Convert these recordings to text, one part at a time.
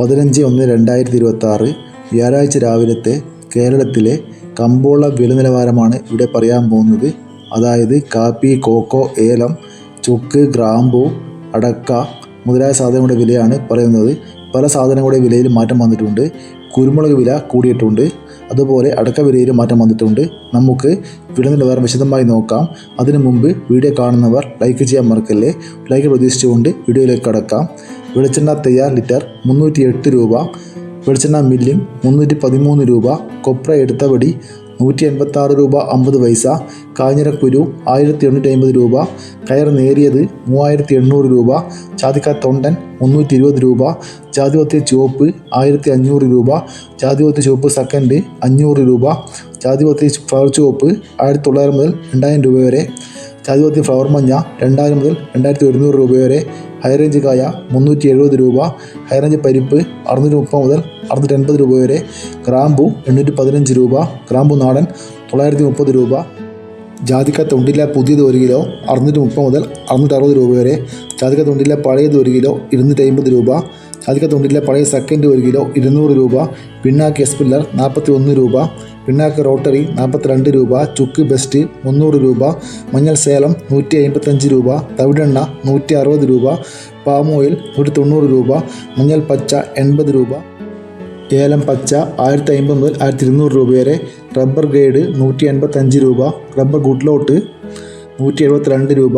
പതിനഞ്ച് ഒന്ന് രണ്ടായിരത്തി ഇരുപത്തി വ്യാഴാഴ്ച രാവിലത്തെ കേരളത്തിലെ കമ്പോള വില നിലവാരമാണ് ഇവിടെ പറയാൻ പോകുന്നത്. അതായത് കാപ്പി കോക്കോ ഏലം ചുക്ക് ഗ്രാമ്പു അടക്ക മുതലായ സാധനങ്ങളുടെ വിലയാണ് പറയുന്നത്. പല സാധനങ്ങളുടെ വിലയിൽ മാറ്റം വന്നിട്ടുണ്ട്. കുരുമുളക് വില കൂടിയിട്ടുണ്ട്. അതുപോലെ അടക്ക വിലയിൽ മാറ്റം വന്നിട്ടുണ്ട്. നമുക്ക് വില നിലവാരം വിശദമായി നോക്കാം. അതിനു മുമ്പ് വീഡിയോ കാണുന്നവർ ലൈക്ക് ചെയ്യാൻ മറക്കല്ലേ? ലൈക്ക് പ്രതീക്ഷിച്ചുകൊണ്ട് വീഡിയോയിലേക്ക് കടക്കാം. വെളിച്ചെണ്ണ തയ്യാർ ലിറ്റർ മുന്നൂറ്റി എട്ട് രൂപ വെളിച്ചെണ്ണ മില്ലിംഗ് മുന്നൂറ്റി പതിമൂന്ന് രൂപ കൊപ്ര എടുത്തവടി നൂറ്റി എൺപത്തി ആറ് രൂപ അമ്പത് പൈസ കാഞ്ഞിരക്കുരു ആയിരത്തി എണ്ണൂറ്റി അമ്പത് രൂപ കയർ നേരിയത് മൂവായിരത്തി എണ്ണൂറ് രൂപ ചാതിക്ക തൊണ്ടൻ മുന്നൂറ്റി ഇരുപത് രൂപ ജാതിപത്രി ചുവപ്പ് ആയിരത്തി അഞ്ഞൂറ് രൂപ ജാതിപത്രി ചുവപ്പ് സെക്കൻഡ് അഞ്ഞൂറ് രൂപ ജാതിപത്രി ഫ്ലവർ ചുവപ്പ് ആയിരത്തി തൊള്ളായിരം മുതൽ രണ്ടായിരം രൂപ വരെ ജാതിപത്രി ഫ്ലവർ മഞ്ഞ രണ്ടായിരം മുതൽ രണ്ടായിരത്തി ഒരുന്നൂറ് രൂപ വരെ. ഹൈറേഞ്ച് കായ മുന്നൂറ്റി എഴുപത് രൂപ ഹൈറേഞ്ച് പരിപ്പ് അറുന്നൂറ്റി മുപ്പത് മുതൽ അറുന്നൂറ്റി എൺപത് രൂപ വരെ. ഗ്രാമ്പു എണ്ണൂറ്റി പതിനഞ്ച് രൂപ. ഗ്രാമ്പു നാടൻ തൊള്ളായിരത്തി മുപ്പത് രൂപ. ജാതിക്ക തൊണ്ടില പുതിയത് ഒരു കിലോ അറുന്നൂറ്റി മുപ്പത് മുതൽ അറുന്നൂറ്റി അറുപത് രൂപ വരെ. ജാതിക്ക തൊണ്ടില പഴയത് ഒരു കിലോ ഇരുന്നൂറ്റി അമ്പത് രൂപ. ജാതിക്ക തൊണ്ടില പഴയ സെക്കൻഡ് ഒരു കിലോ ഇരുന്നൂറ് രൂപ. പിണ്ണാക്ക് എസ്പില്ലർ നാൽപ്പത്തി ഒന്ന് രൂപ. പിണ്ണാക്ക് റോട്ടറി നാൽപ്പത്തിരണ്ട് രൂപ. ചുക്ക് ബെസ്റ്റ് മുന്നൂറ് രൂപ. മഞ്ഞൾ സേലം നൂറ്റി അമ്പത്തഞ്ച് രൂപ. തവിടെണ്ണ നൂറ്റി അറുപത് രൂപ. പാം ഓയിൽ നൂറ്റി തൊണ്ണൂറ് രൂപ. മഞ്ഞൾ പച്ച എൺപത് രൂപ. ഏലം പച്ച ആയിരത്തി അമ്പത് മുതൽ ആയിരത്തി ഇരുന്നൂറ് രൂപ വരെ. റബ്ബർ ഗ്രേഡ് നൂറ്റി എൺപത്തഞ്ച് രൂപ റബ്ബർ ഗുഡ് ലോട്ട് നൂറ്റി എഴുപത്തിരണ്ട് രൂപ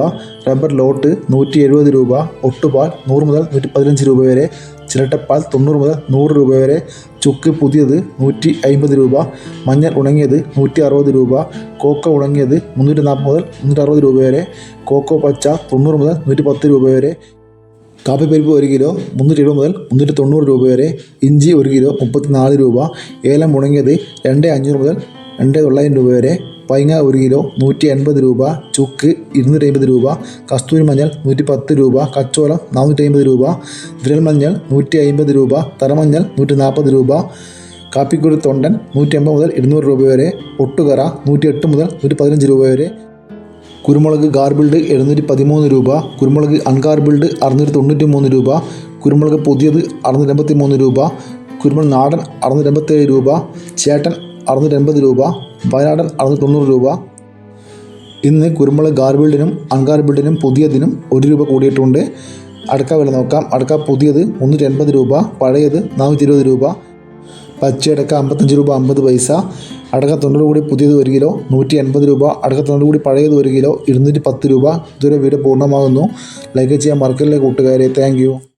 റബ്ബർ ലോട്ട് നൂറ്റി എഴുപത് രൂപ ഒട്ടുപാൽ നൂറ് മുതൽ നൂറ്റി പതിനഞ്ച് രൂപ വരെ ചിരട്ടപ്പാൽ തൊണ്ണൂറ് മുതൽ നൂറ് രൂപ വരെ ചുക്ക് പുതിയത് നൂറ്റി അമ്പത് രൂപ മഞ്ഞൾ ഉണങ്ങിയത് നൂറ്റി അറുപത് രൂപ കോക്കോ ഉണങ്ങിയത് മുന്നൂറ്റി നാൽപ്പത് മുതൽ മുന്നൂറ്റി അറുപത് രൂപ വരെ കോക്കോ പച്ച തൊണ്ണൂറ് മുതൽ നൂറ്റി പത്ത് രൂപ വരെ കാപ്പിപ്പരിപ്പ് ഒരു കിലോ മുന്നൂറ്റി എഴുപത് മുതൽ മുന്നൂറ്റി തൊണ്ണൂറ് രൂപ വരെ ഇഞ്ചി ഒരു കിലോ മുപ്പത്തിനാല് രൂപ ഏലം ഉണങ്ങിയത് രണ്ട് അഞ്ഞൂറ് മുതൽ രണ്ട് തൊള്ളായിരം രൂപ വരെ പൈങ്ങ ഒരു കിലോ നൂറ്റി എൺപത് രൂപ ചുക്ക് ഇരുന്നൂറ്റി അമ്പത് രൂപ കസ്തൂരി മഞ്ഞൾ നൂറ്റി പത്ത് രൂപ കച്ചോളം നാനൂറ്റി അമ്പത് രൂപ വിരൽ മഞ്ഞൾ നൂറ്റി അമ്പത് രൂപ തറമഞ്ഞൾ നൂറ്റി നാൽപ്പത് രൂപ കാപ്പിക്കുരു തൊണ്ടൻ നൂറ്റി അമ്പത് മുതൽ ഇരുന്നൂറ് രൂപ വരെ ഒട്ടുകറ നൂറ്റി എട്ട് മുതൽ നൂറ്റി പതിനഞ്ച് രൂപ വരെ കുരുമുളക് ഗാർബിൾഡ് എഴുന്നൂറ്റി പതിമൂന്ന് രൂപ കുരുമുളക് അൺഗാർബിൾഡ് അറുന്നൂറ്റി തൊണ്ണൂറ്റി മൂന്ന് രൂപ കുരുമുളക് പുതിയത് അറുന്നൂറ്റി എൺപത്തി മൂന്ന് രൂപ കുരുമുളക് നാടൻ അറുന്നൂറ്റി എൺപത്തേഴ് രൂപ ചേട്ടൻ അറുന്നൂറ്റി എൺപത് രൂപ വയനാടൻ അറുന്നൂറ്റി തൊണ്ണൂറ് രൂപ. ഇന്ന് കുരുമുളക് ഗാർബിൾഡിനും അൺഗാർബിൾഡിനും പുതിയതിനും ഒരു രൂപ കൂടിയിട്ടുണ്ട്. അടക്ക വില നോക്കാം. അടക്ക പുതിയത് മുന്നൂറ്റി എൺപത് രൂപ പഴയത് നാനൂറ്റി ഇരുപത് രൂപ പച്ചയടക്ക അമ്പത്തഞ്ച് രൂപ അമ്പത് പൈസ അടക്ക തൊണ്ണൂറ് കൂടി പുതിയത് ഒരു കിലോ നൂറ്റി എൺപത് രൂപ അടക്ക തൊണ്ണൂറ് കൂടി പഴയത് ഒരു കിലോ ഇരുന്നൂറ്റി പത്ത് രൂപ. ഇതുവരെ വീട് പൂർണമാകുന്നു. ലൈക്ക് ചെയ്യാൻ മറക്കല്ലേ കൂട്ടുകാരെ. താങ്ക്